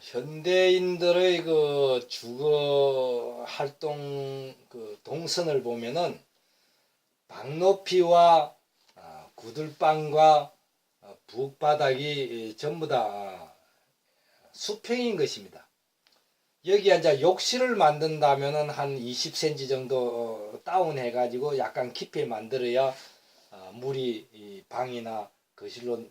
현대인들의 그 주거 활동 그 동선을 보면은 방 높이와 아, 구들방과 어, 부엌바닥이 전부 다 아, 수평인 것입니다. 여기 이제 욕실을 만든다면은 한 20cm 정도 어, 다운해 가지고 약간 깊이 만들어야 아, 물이 이 방이나 거실로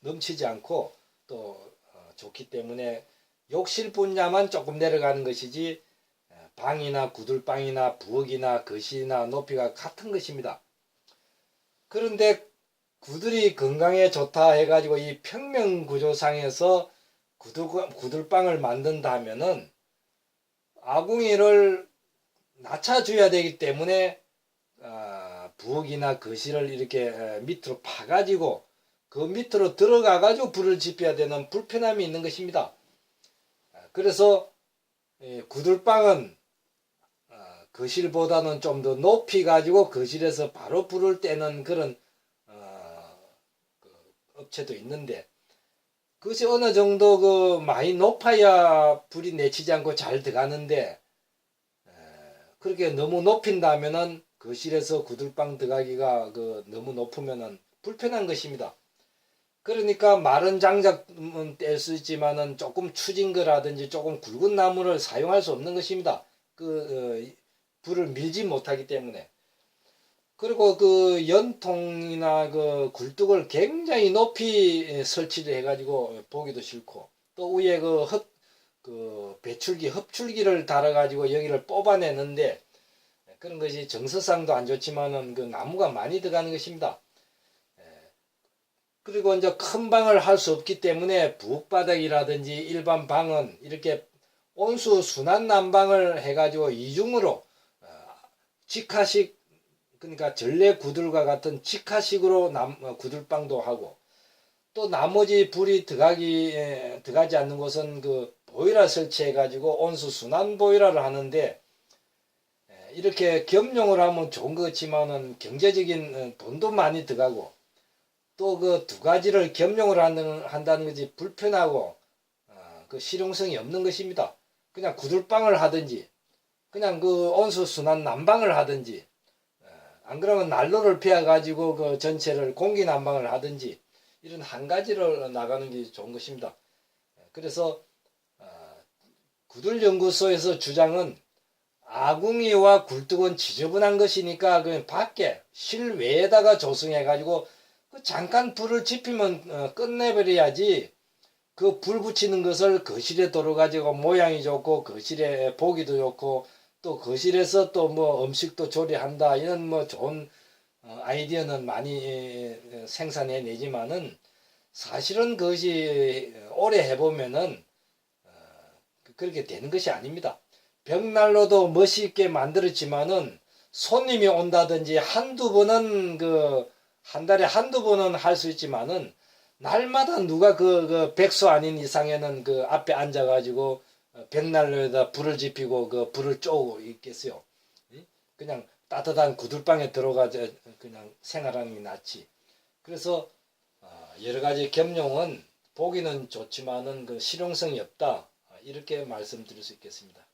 넘치지 않고 또 어, 좋기 때문에 욕실 분야만 조금 내려가는 것이지 에, 방이나 구들방이나 부엌이나 거실이나 높이가 같은 것입니다. 그런데 구들이 건강에 좋다 해가지고 이 평면 구조상에서 구들, 구들방을 만든다면은 아궁이를 낮춰줘야 되기 때문에 아, 부엌이나 거실을 이렇게 에, 밑으로 파가지고 그 밑으로 들어가가지고 불을 지펴야 되는 불편함이 있는 것입니다. 아, 그래서 예, 구들방은 아, 거실보다는 좀 더 높이 가지고 거실에서 바로 불을 떼는 그런 어, 그 업체도 있는데 그것이 어느 정도 그 많이 높아야 불이 내치지 않고 잘 들어가는데 에, 그렇게 너무 높인다면은 거실에서 구들방 들어가기가 그 너무 높으면은 불편한 것입니다. 그러니까 마른 장작은 뗄 수 있지만은 조금 추진 거라든지 조금 굵은 나무를 사용할 수 없는 것입니다. 그 어, 불을 밀지 못하기 때문에 그리고 그 연통이나 그 굴뚝을 굉장히 높이 설치를 해가지고 보기도 싫고 또 위에 그 흡, 그 배출기 흡출기를 달아가지고 여기를 뽑아내는데 그런 것이 정서상도 안 좋지만은 그 나무가 많이 들어가는 것입니다. 그리고 이제 큰 방을 할 수 없기 때문에 부엌바닥이라든지 일반 방은 이렇게 온수 순환 난방을 해가지고 이중으로 어, 직화식 그러니까 전래 구들과 같은 직화식으로 남, 어, 구들방도 하고 또 나머지 불이 들어가기 에, 들어가지 않는 곳은 그 보일러 설치해 가지고 온수 순환 보일러를 하는데 에, 이렇게 겸용을 하면 좋은 거지만은 경제적인 어, 돈도 많이 들어가고 또 그 두 가지를 겸용을 하는, 한다는 것이 불편하고 어, 그 실용성이 없는 것입니다. 그냥 구들방을 하든지 그냥 그 온수 순환 난방을 하든지 어, 안 그러면 난로를 피워 가지고 그 전체를 공기 난방을 하든지 이런 한 가지를 나가는 게 좋은 것입니다. 그래서 어, 구들 연구소에서 주장은 아궁이와 굴뚝은 지저분한 것이니까 그 밖에 실외에다가 조성해 가지고 그 잠깐 불을 지피면 어, 끝내버려야지 그 불 붙이는 것을 거실에 돌아가지고 모양이 좋고 거실에 보기도 좋고 또 거실에서 또 뭐 음식도 조리한다 이런 뭐 좋은 어, 아이디어는 많이 에, 생산해 내지만은 사실은 그것이 오래 해보면은 어, 그렇게 되는 것이 아닙니다. 벽난로도 멋있게 만들었지만은 손님이 온다든지 한두 번은 그 한 달에 한두 번은 할 수 있지만은 날마다 누가 그, 그 백수 아닌 이상에는 그 앞에 앉아가지고 어, 벽난로에다 불을 지피고 그 불을 쪼고 있겠어요. 이? 그냥 따뜻한 구들방에 들어가서 그냥 생활하는 게 낫지. 그래서 어, 여러 가지 겸용은 보기는 좋지만은 그 실용성이 없다. 어, 이렇게 말씀드릴 수 있겠습니다.